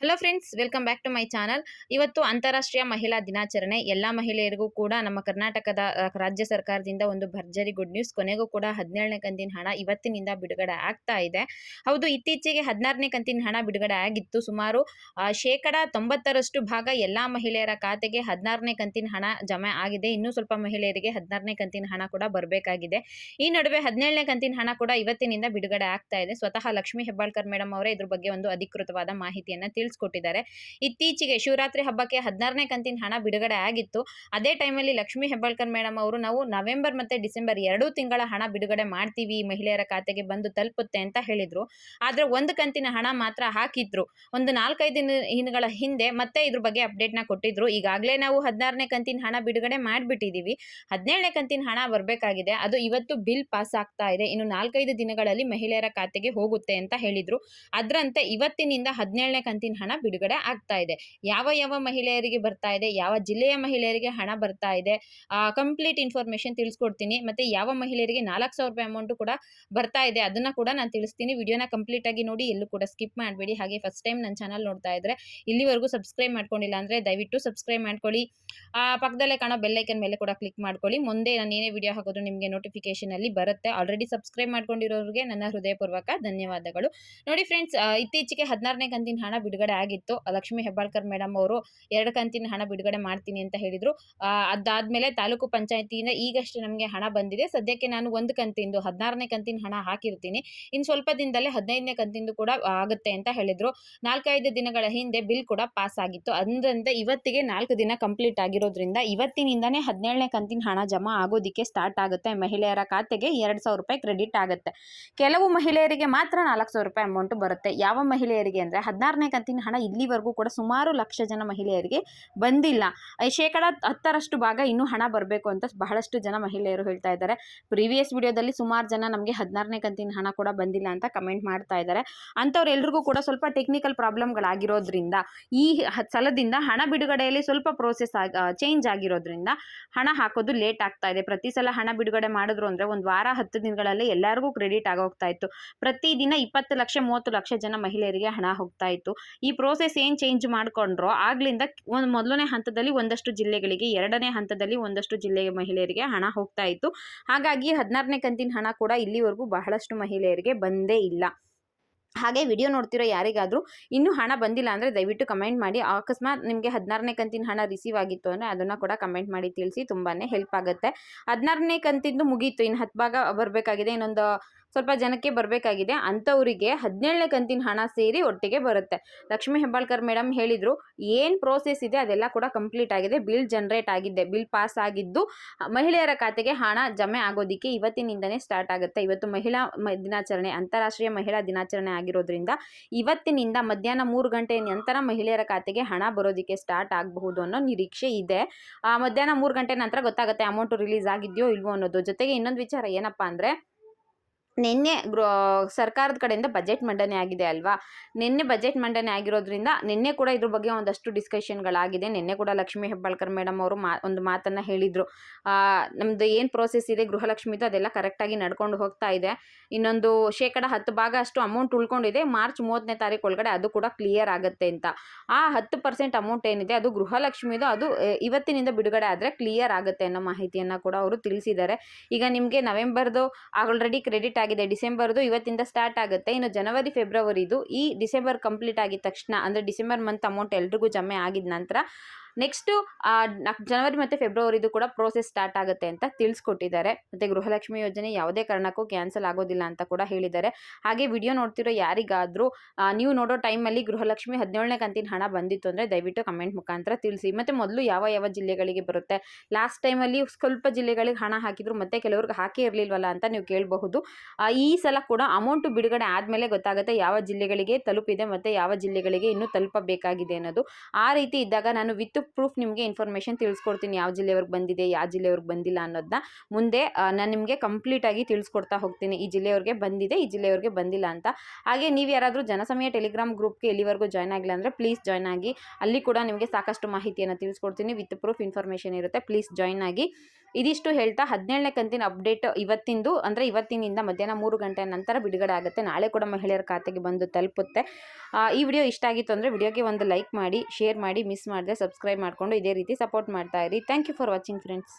Hello friends welcome back to my channel ಇವತ್ತು ಅಂತಾರಾಷ್ಟ್ರೀಯ ಮಹಿಳಾ ದಿನಾಚರಣೆ. ಎಲ್ಲ ಮಹಿಳೆಯರಿಗೂ ಕೂಡ ನಮ್ಮ ಕರ್ನಾಟಕದ ರಾಜ್ಯ ಸರ್ಕಾರದಿಂದ ಒಂದು ಭರ್ಜರಿ ಗುಡ್ ನ್ಯೂಸ್ ಕೊನೆಗೂ ಕೂಡ ಹದಿನೇಳನೇ ಕಂತಿನ ಹಣ ಇವತ್ತಿನಿಂದ ಬಿಡುಗಡೆ ಆಗ್ತಾ ಇದೆ. ಹೌದು, ಇತ್ತೀಚೆಗೆ ಹದಿನಾರನೇ ಕಂತಿನ ಹಣ ಬಿಡುಗಡೆ ಆಗಿತ್ತು. ಸುಮಾರು ಶೇಕಡ ತೊಂಬತ್ತರಷ್ಟು ಭಾಗ ಎಲ್ಲ ಮಹಿಳೆಯರ ಖಾತೆಗೆ ಹದಿನಾರನೇ ಕಂತಿನ ಹಣ ಜಮೆ ಆಗಿದೆ. ಇನ್ನೂ ಸ್ವಲ್ಪ ಮಹಿಳೆಯರಿಗೆ ಹದಿನಾರನೇ ಕಂತಿನ ಹಣ ಕೂಡ ಬರಬೇಕಾಗಿದೆ. ಈ ನಡುವೆ ಹದಿನೇಳನೇ ಕಂತಿನ ಹಣ ಕೂಡ ಇವತ್ತಿನಿಂದ ಬಿಡುಗಡೆ ಆಗ್ತಾ ಇದೆ. ಸ್ವತಃ ಲಕ್ಷ್ಮೀ ಹೆಬ್ಬಾಳ್ಕರ್ ಮೇಡಮ್ ಅವರೇ ಇದ್ರ ಬಗ್ಗೆ ಒಂದು ಅಧಿಕೃತವಾದ ಮಾಹಿತಿಯನ್ನ ತಿಳಿಸ್ಕೊಟ್ಟಿದ್ದಾರೆ. ಇತ್ತೀಚೆಗೆ ಶಿವರಾತ್ರಿ ಹಬ್ಬಕ್ಕೆ ಹದಿನಾರನೇ ಕಂತಿನ ಹಣ ಬಿಡುಗಡೆ ಆಗಿತ್ತು. ಅದೇ ಟೈಮಲ್ಲಿ ಲಕ್ಷ್ಮೀ ಹೆಬ್ಬಾಳ್ಕರ್ ಮೇಡಮ್ ಅವರು, ನಾವು ನವೆಂಬರ್ ಮತ್ತೆ ಡಿಸೆಂಬರ್ ಎರಡೂ ತಿಂಗಳ ಹಣ ಬಿಡುಗಡೆ ಮಾಡ್ತೀವಿ, ಮಹಿಳೆಯರ ಖಾತೆಗೆ ಬಂದು ತಲುಪುತ್ತೆ ಅಂತ ಹೇಳಿದ್ರು. ಆದ್ರೆ ಒಂದು ಕಂತಿನ ಹಣ ಮಾತ್ರ ಹಾಕಿದ್ರು. ಒಂದು ನಾಲ್ಕೈದು ದಿನ ದಿನಗಳ ಹಿಂದೆ ಮತ್ತೆ ಇದ್ರ ಬಗ್ಗೆ ಅಪ್ಡೇಟ್ನ ಕೊಟ್ಟಿದ್ರು. ಈಗಾಗಲೇ ನಾವು ಹದಿನಾರನೇ ಕಂತಿನ ಹಣ ಬಿಡುಗಡೆ ಮಾಡಿಬಿಟ್ಟಿದ್ದೀವಿ ಹದಿನೇಳನೇ ಕಂತಿನ ಹಣ ಬರಬೇಕಾಗಿದೆ. ಅದು ಇವತ್ತು ಬಿಲ್ ಪಾಸ್ ಆಗ್ತಾ ಇದೆ. ಇನ್ನು ನಾಲ್ಕೈದು ದಿನಗಳಲ್ಲಿ ಮಹಿಳೆಯರ ಖಾತೆಗೆ ಹೋಗುತ್ತೆ ಅಂತ ಹೇಳಿದ್ರು. ಅದರಂತೆ ಇವತ್ತಿನಿಂದ ಹದಿನೇಳನೇ ಕಂತಿನ ಹಣ ಬಿಡುಗಡೆ ಆಗ್ತಾ ಇದೆ. ಯಾವ ಯಾವ ಮಹಿಳೆಯರಿಗೆ ಬರ್ತಾ ಇದೆ ಯಾವ ಜಿಲ್ಲೆಯ ಮಹಿಳೆಯರಿಗೆ ಹಣ ಬರ್ತಾ ಇದೆ ಕಂಪ್ಲೀಟ್ ಇನ್ಫಾರ್ಮೇಶನ್ ತಿಳಿಸ್ಕೊಡ್ತೀನಿ. ಮತ್ತೆ ಯಾವ ಮಹಿಳೆಯರಿಗೆ ನಾಲ್ಕು ಸಾವಿರ ರೂಪಾಯಿ ಅಮೌಂಟ್ ಕೂಡ ಬರ್ತಾ ಇದೆ ಅದನ್ನ ಕೂಡ ನಾನು ತಿಳಿಸ್ತೀನಿ. ವಿಡಿಯೋನ ಕಂಪ್ಲೀಟ್ ಆಗಿ ನೋಡಿ ಎಲ್ಲೂ ಕೂಡ ಸ್ಕಿಪ್ ಮಾಡಬೇಡಿ. ಹಾಗೆ ಫಸ್ಟ್ ಟೈಮ್ ನನ್ನ ಚಾನಲ್ ನೋಡ್ತಾ ಇದ್ರೆ ಇಲ್ಲಿವರೆಗೂ ಸಬ್ಸ್ಕ್ರೈಬ್ ಮಾಡ್ಕೊಂಡಿಲ್ಲ ಅಂದ್ರೆ ದಯವಿಟ್ಟು ಸಬ್ಸ್ಕ್ರೈಬ್ ಮಾಡ್ಕೊಳ್ಳಿ. ಆ, ಪಕ್ಕದಲ್ಲೇ ಕಾಣೋ ಬೆಲ್ಲೈಕನ್ ಮೇಲೆ ಕೂಡ ಕ್ಲಿಕ್ ಮಾಡ್ಕೊಳ್ಳಿ. ಮುಂದೆ ನಾನು ಏನೇ ವಿಡಿಯೋ ಹಾಕೋದು ನಿಮಗೆ ನೋಟಿಫಿಕೇಶನ್ ಅಲ್ಲಿ ಬರುತ್ತೆ. ಆಲ್ರೆಡಿ ಸಬ್ಸ್ಕ್ರೈಬ್ ಮಾಡ್ಕೊಂಡಿರೋರಿಗೆ ನನ್ನ ಹೃದಯಪೂರ್ವಕ ಧನ್ಯವಾದಗಳು. ನೋಡಿ ಫ್ರೆಂಡ್ಸ್ ಇತ್ತೀಚೆಗೆ ಹದಿನಾರನೇ ಕಂತಿನ ಹಣ ಬಿಡುಗಡೆ ಆಗಿತ್ತು. ಲಕ್ಷ್ಮೀ ಹೆಬ್ಬಾಳ್ಕರ್ ಮೇಡಮ್ ಅವರು ಎರಡು ಕಂತಿನ ಹಣ ಬಿಡುಗಡೆ ಮಾಡ್ತೀನಿ ಅಂತ ಹೇಳಿದ್ರು. ಅದಾದ್ಮೇಲೆ ತಾಲೂಕು ಪಂಚಾಯತಿಯಿಂದ ಈಗಷ್ಟೇ ನಮಗೆ ಹಣ ಬಂದಿದೆ. ಸದ್ಯಕ್ಕೆ ನಾನು ಒಂದು ಕಂತಿಂದು, ಹದಿನಾರನೇ ಕಂತಿನ ಹಣ ಹಾಕಿರ್ತೀನಿ. ಇನ್ನು ಸ್ವಲ್ಪ ದಿನದಲ್ಲೇ ಹದಿನೈದನೇ ಕಂತಿಂದು ಕೂಡ ಆಗುತ್ತೆ ಅಂತ ಹೇಳಿದ್ರು. ನಾಲ್ಕೈದು ದಿನಗಳ ಹಿಂದೆ ಬಿಲ್ ಕೂಡ ಪಾಸ್ ಆಗಿತ್ತು. ಅಂದ್ರಂತೆ ಇವತ್ತಿಗೆ ನಾಲ್ಕು ದಿನ ಕಂಪ್ಲೀಟ್ ಆಗಿರೋದ್ರಿಂದ ಇವತ್ತಿನಿಂದನೇ ಹದಿನೇಳನೇ ಕಂತಿನ ಹಣ ಜಮಾ ಆಗೋದಿಕ್ಕೆ ಸ್ಟಾರ್ಟ್ ಆಗುತ್ತೆ. ಮಹಿಳೆಯರ ಖಾತೆಗೆ ಎರಡು ಸಾವಿರ ರೂಪಾಯಿ ಕ್ರೆಡಿಟ್ ಆಗುತ್ತೆ. ಕೆಲವು ಮಹಿಳೆಯರಿಗೆ ಮಾತ್ರ ನಾಲ್ಕು ಸಾವಿರ ರೂಪಾಯಿ ಅಮೌಂಟ್ ಬರುತ್ತೆ. ಯಾವ ಮಹಿಳೆಯರಿಗೆ ಅಂದರೆ ಹದಿನಾರನೇ ಕಂತಿನ ಹಣ ಇಲ್ಲಿವರೆಗೂ ಕೂಡ ಸುಮಾರು ಲಕ್ಷ ಜನ ಮಹಿಳೆಯರಿಗೆ ಬಂದಿಲ್ಲ. ಶೇಕಡ ಹತ್ತರಷ್ಟು ಭಾಗ ಇನ್ನೂ ಹಣ ಬರಬೇಕು ಅಂತ ಬಹಳಷ್ಟು ಜನ ಮಹಿಳೆಯರು ಹೇಳ್ತಾ ಇದ್ದಾರೆ. ಪ್ರೀವಿಯಸ್ ವಿಡಿಯೋದಲ್ಲಿ ಸುಮಾರು ಜನ ನಮಗೆ ಹದಿನಾರನೇ ಕಂತಿನ ಹಣ ಕೂಡ ಬಂದಿಲ್ಲ ಅಂತ ಕಮೆಂಟ್ ಮಾಡ್ತಾ ಇದ್ದಾರೆ. ಅಂಥವ್ರೆಲ್ರಿಗೂ ಕೂಡ ಸ್ವಲ್ಪ ಟೆಕ್ನಿಕಲ್ ಪ್ರಾಬ್ಲಮ್ಗಳಾಗಿರೋದ್ರಿಂದ, ಈ ಸಲದಿಂದ ಹಣ ಬಿಡುಗಡೆಯಲ್ಲಿ ಸ್ವಲ್ಪ ಪ್ರೋಸೆಸ್ ಚೇಂಜ್ ಆಗಿರೋದ್ರಿಂದ ಹಣ ಹಾಕೋದು ಲೇಟ್ ಆಗ್ತಾ ಇದೆ. ಪ್ರತಿ ಸಲ ಹಣ ಬಿಡುಗಡೆ ಮಾಡಿದ್ರು ಅಂದರೆ ಒಂದು ವಾರ, ಹತ್ತು ದಿನಗಳಲ್ಲಿ ಎಲ್ಲರಿಗೂ ಕ್ರೆಡಿಟ್ ಆಗೋಗ್ತಾ ಇತ್ತು. ಪ್ರತಿದಿನ ಇಪ್ಪತ್ತು ಲಕ್ಷ, ಮೂವತ್ತು ಲಕ್ಷ ಜನ ಮಹಿಳೆಯರಿಗೆ ಹಣ ಹೋಗ್ತಾ ಇತ್ತು. ಈ ಪ್ರೋಸೆಸ್ ಏನು ಚೇಂಜ್ ಮಾಡ್ಕೊಂಡ್ರೋ ಆಗ್ಲಿಂದ ಒಂದು ಮೊದಲನೇ ಹಂತದಲ್ಲಿ ಒಂದಷ್ಟು ಜಿಲ್ಲೆಗಳಿಗೆ, ಎರಡನೇ ಹಂತದಲ್ಲಿ ಒಂದಷ್ಟು ಜಿಲ್ಲೆಯ ಮಹಿಳೆಯರಿಗೆ ಹಣ ಹೋಗ್ತಾ ಇತ್ತು. ಹಾಗಾಗಿ ಹದಿನಾರನೇ ಕಂತಿನ ಹಣ ಕೂಡ ಇಲ್ಲಿವರೆಗೂ ಬಹಳಷ್ಟು ಮಹಿಳೆಯರಿಗೆ ಬಂದೇ ಇಲ್ಲ. ಹಾಗೆ ವಿಡಿಯೋ ನೋಡ್ತಿರೋ ಯಾರಿಗಾದರೂ ಇನ್ನೂ ಹಣ ಬಂದಿಲ್ಲ ಅಂದರೆ ದಯವಿಟ್ಟು ಕಮೆಂಟ್ ಮಾಡಿ. ಅಕಸ್ಮಾತ್ ನಿಮಗೆ ಹದಿನಾರನೇ ಕಂತಿನ ಹಣ ರಿಸೀವ್ ಆಗಿತ್ತು ಅಂದರೆ ಅದನ್ನು ಕೂಡ ಕಮೆಂಟ್ ಮಾಡಿ ತಿಳಿಸಿ ತುಂಬಾ ಹೆಲ್ಪ್ ಆಗುತ್ತೆ. ಹದಿನಾರನೇ ಕಂತಿಂದು ಮುಗೀತು. ಇನ್ನು ಹತ್ತು ಭಾಗ ಬರಬೇಕಾಗಿದೆ. ಇನ್ನೊಂದು ಸ್ವಲ್ಪ ಜನಕ್ಕೆ ಬರಬೇಕಾಗಿದೆ. ಅಂಥವರಿಗೆ ಹದಿನೇಳನೇ ಕಂತಿನ ಹಣ ಸೇರಿ ಒಟ್ಟಿಗೆ ಬರುತ್ತೆ. ಲಕ್ಷ್ಮೀ ಹೆಬ್ಬಾಳ್ಕರ್ ಮೇಡಮ್ ಹೇಳಿದರು, ಏನು ಪ್ರೋಸೆಸ್ ಇದೆ ಅದೆಲ್ಲ ಕೂಡ ಕಂಪ್ಲೀಟ್ ಆಗಿದೆ. ಬಿಲ್ ಜನ್ರೇಟ್ ಆಗಿದೆ. ಬಿಲ್ ಪಾಸ್ ಆಗಿದ್ದು, ಮಹಿಳೆಯರ ಖಾತೆಗೆ ಹಣ ಜಮೆ ಆಗೋದಕ್ಕೆ ಇವತ್ತಿನಿಂದನೇ ಸ್ಟಾರ್ಟ್ ಆಗುತ್ತೆ. ಇವತ್ತು ಮಹಿಳಾ ದಿನಾಚರಣೆ, ಅಂತಾರಾಷ್ಟ್ರೀಯ ಮಹಿಳಾ ದಿನಾಚರಣೆ ಆಗಿರೋದ್ರಿಂದ ಇವತ್ತಿನಿಂದ ಮಧ್ಯಾಹ್ನ ಮೂರು ಗಂಟೆ ನಂತರ ಮಹಿಳೆಯರ ಖಾತೆಗೆ ಹಣ ಬರೋದಕ್ಕೆ ಸ್ಟಾರ್ಟ್ ಆಗಬಹುದು ಅನ್ನೋ ನಿರೀಕ್ಷೆ ಇದೆ. ಮಧ್ಯಾಹ್ನ ಮೂರು ಗಂಟೆ ನಂತರ ಗೊತ್ತಾಗುತ್ತೆ ಅಮೌಂಟ್ ರಿಲೀಸ್ ಆಗಿದೆಯೋ ಇಲ್ವೋ ಅನ್ನೋದು. ಜೊತೆಗೆ ಇನ್ನೊಂದು ವಿಚಾರ ಏನಪ್ಪ ಅಂದರೆ ನಿನ್ನೆ ಗ್ರೋ ಸರ್ಕಾರದ ಕಡೆಯಿಂದ ಬಜೆಟ್ ಮಂಡನೆ ಆಗಿದೆ ಅಲ್ವಾ? ನಿನ್ನೆ ಬಜೆಟ್ ಮಂಡನೆ ಆಗಿರೋದ್ರಿಂದ ನಿನ್ನೆ ಕೂಡ ಇದ್ರ ಬಗ್ಗೆ ಒಂದಷ್ಟು ಡಿಸ್ಕಷನ್ಗಳಾಗಿದೆ ನಿನ್ನೆ ಕೂಡ ಲಕ್ಷ್ಮೀ ಹೆಬ್ಬಾಳ್ಕರ್ ಮೇಡಮ್ ಅವರು ಮಾ, ಒಂದು ಮಾತನ್ನು ಹೇಳಿದರು. ನಮ್ಮದು ಏನು ಪ್ರೋಸೆಸ್ ಇದೆ, ಗೃಹಲಕ್ಷ್ಮಿದು ಅದೆಲ್ಲ ಕರೆಕ್ಟಾಗಿ ನಡ್ಕೊಂಡು ಹೋಗ್ತಾ ಇದೆ. ಇನ್ನೊಂದು ಶೇಕಡ ಹತ್ತು ಭಾಗ ಅಷ್ಟು ಅಮೌಂಟ್ ಉಳ್ಕೊಂಡಿದೆ. ಮಾರ್ಚ್ ಮೂವತ್ತನೇ ತಾರೀಕು ಒಳಗಡೆ ಅದು ಕೂಡ ಕ್ಲಿಯರ್ ಆಗುತ್ತೆ ಅಂತ. ಆ ಹತ್ತು ಪರ್ಸೆಂಟ್ ಅಮೌಂಟ್ ಏನಿದೆ, ಅದು ಗೃಹಲಕ್ಷ್ಮಿದು, ಅದು ಇವತ್ತಿನಿಂದ ಬಿಡುಗಡೆ ಆದರೆ ಕ್ಲಿಯರ್ ಆಗುತ್ತೆ ಅನ್ನೋ ಮಾಹಿತಿಯನ್ನು ಕೂಡ ಅವರು ತಿಳಿಸಿದ್ದಾರೆ. ಈಗ ನಿಮಗೆ ನವೆಂಬರ್ದು ಆಲ್ರೆಡಿ ಕ್ರೆಡಿಟ್ ಆಗಿದೆ. ಡಿಸೆಂಬರ್ದು ಇವತ್ತಿಂದ ಸ್ಟಾರ್ಟ್ ಆಗುತ್ತೆ. ಇನ್ನು ಜನವರಿ, ಫೆಬ್ರವರಿದು ಈ ಡಿಸೆಂಬರ್ ಕಂಪ್ಲೀಟ್ ಆಗಿದ ತಕ್ಷಣ ಅಂದರೆ ಡಿಸೆಂಬರ್ ಮಂತ್ ಅಮೌಂಟ್ ಎಲ್ರಿಗೂ ಜಮೆ ಆಗಿದ ನಂತರ ನೆಕ್ಸ್ಟು ಜನವರಿ ಮತ್ತು ಫೆಬ್ರವರಿದು ಕೂಡ ಪ್ರೋಸೆಸ್ ಸ್ಟಾರ್ಟ್ ಆಗುತ್ತೆ ಅಂತ ತಿಳಿಸ್ಕೊಟ್ಟಿದ್ದಾರೆ. ಮತ್ತು ಗೃಹಲಕ್ಷ್ಮಿ ಯೋಜನೆ ಯಾವುದೇ ಕಾರಣಕ್ಕೂ ಕ್ಯಾನ್ಸಲ್ ಆಗೋದಿಲ್ಲ ಅಂತ ಕೂಡ ಹೇಳಿದ್ದಾರೆ. ಹಾಗೆ ವಿಡಿಯೋ ನೋಡ್ತಿರೋ ಯಾರಿಗಾದರೂ ನೀವು ನೋಡೋ ಟೈಮಲ್ಲಿ ಗೃಹಲಕ್ಷ್ಮಿ ಹದಿನೇಳನೇ ಕಂತಿನ ಹಣ ಬಂದಿತ್ತು ಅಂದರೆ ದಯವಿಟ್ಟು ಕಮೆಂಟ್ ಮುಖಾಂತರ ತಿಳಿಸಿ. ಮತ್ತು ಮೊದಲು ಯಾವ ಯಾವ ಜಿಲ್ಲೆಗಳಿಗೆ ಬರುತ್ತೆ? ಲಾಸ್ಟ್ ಟೈಮಲ್ಲಿ ಸ್ವಲ್ಪ ಜಿಲ್ಲೆಗಳಿಗೆ ಹಣ ಹಾಕಿದ್ರು ಮತ್ತೆ ಕೆಲವ್ರಿಗೆ ಹಾಕಿ ಇರಲಿಲ್ವಲ್ಲ ಅಂತ ನೀವು ಕೇಳಬಹುದು. ಈ ಸಲ ಕೂಡ ಅಮೌಂಟು ಬಿಡುಗಡೆ ಆದಮೇಲೆ ಗೊತ್ತಾಗುತ್ತೆ ಯಾವ ಜಿಲ್ಲೆಗಳಿಗೆ ತಲುಪಿದೆ ಮತ್ತು ಯಾವ ಜಿಲ್ಲೆಗಳಿಗೆ ಇನ್ನೂ ತಲುಪಬೇಕಾಗಿದೆ ಅನ್ನೋದು. ಆ ರೀತಿ ಇದ್ದಾಗ ನಾನು ವಿತ್ ಪ್ರೂಫ್ ನಿಮಗೆ ಇನ್ಫಾರ್ಮೇಷನ್ ತಿಳಿಸ್ಕೊಡ್ತೀನಿ. ಯಾವ ಜಿಲ್ಲೆವರೆಗೆ ಬಂದಿದೆ ಯಾವ ಜಿಲ್ಲೆವರೆಗೆ ಬಂದಿಲ್ಲ ಅನ್ನೋದನ್ನ ಮುಂದೆ ನಾನು ನಿಮಗೆ ಕಂಪ್ಲೀಟಾಗಿ ತಿಳಿಸ್ಕೊಡ್ತಾ ಹೋಗ್ತೀನಿ. ಈ ಜಿಲ್ಲೆಯವ್ರಿಗೆ ಬಂದಿದೆ, ಈ ಜಿಲ್ಲೆಯವ್ರಿಗೆ ಬಂದಿಲ್ಲ ಅಂತ. ಹಾಗೆ ನೀವು ಯಾರಾದರೂ ಜನಸಮಯ ಟೆಲಿಗ್ರಾಮ್ ಗ್ರೂಪ್ಗೆ ಎಲ್ಲಿವರೆಗೂ ಜಾಯ್ನ್ ಆಗಿಲ್ಲ ಅಂದರೆ ಪ್ಲೀಸ್ ಜಾಯ್ನ್ ಆಗಿ. ಅಲ್ಲಿ ಕೂಡ ನಿಮಗೆ ಸಾಕಷ್ಟು ಮಾಹಿತಿಯನ್ನು ತಿಳಿಸ್ಕೊಡ್ತೀನಿ. ವಿತ್ ಪ್ರೂಫ್ ಇನ್ಫಾರ್ಮೇಷನ್ ಇರುತ್ತೆ. ಪ್ಲೀಸ್ ಜಾಯ್ನ್ ಆಗಿ. ಇದಿಷ್ಟು ಹೇಳ್ತಾ ಹದಿನೇಳನೇ ಕಂತಿನ ಅಪ್ಡೇಟ್ ಇವತ್ತಿಂದು, ಅಂದರೆ ಇವತ್ತಿನಿಂದ ಮಧ್ಯಾಹ್ನ ಮೂರು ಗಂಟೆ ನಂತರ ಬಿಡುಗಡೆ ಆಗುತ್ತೆ. ನಾಳೆ ಕೂಡ ಮಹಿಳೆಯರ ಖಾತೆಗೆ ಬಂದು ತಲುಪುತ್ತೆ. ಈ ವಿಡಿಯೋ ಇಷ್ಟ ಆಗಿತ್ತು ಅಂದರೆ ವಿಡಿಯೋಗೆ ಒಂದು ಲೈಕ್ ಮಾಡಿ ಶೇರ್ ಮಾಡಿ ಮಿಸ್ ಮಾಡಿದೆ ಸಬ್ಸ್ಕ್ರೈಬ್ ಮಾಡಿಕೊಂಡು ಇದೇ ರೀತಿ ಸಪೋರ್ಟ್ ಮಾಡ್ತಾ ಇರಿ. Thank you for watching friends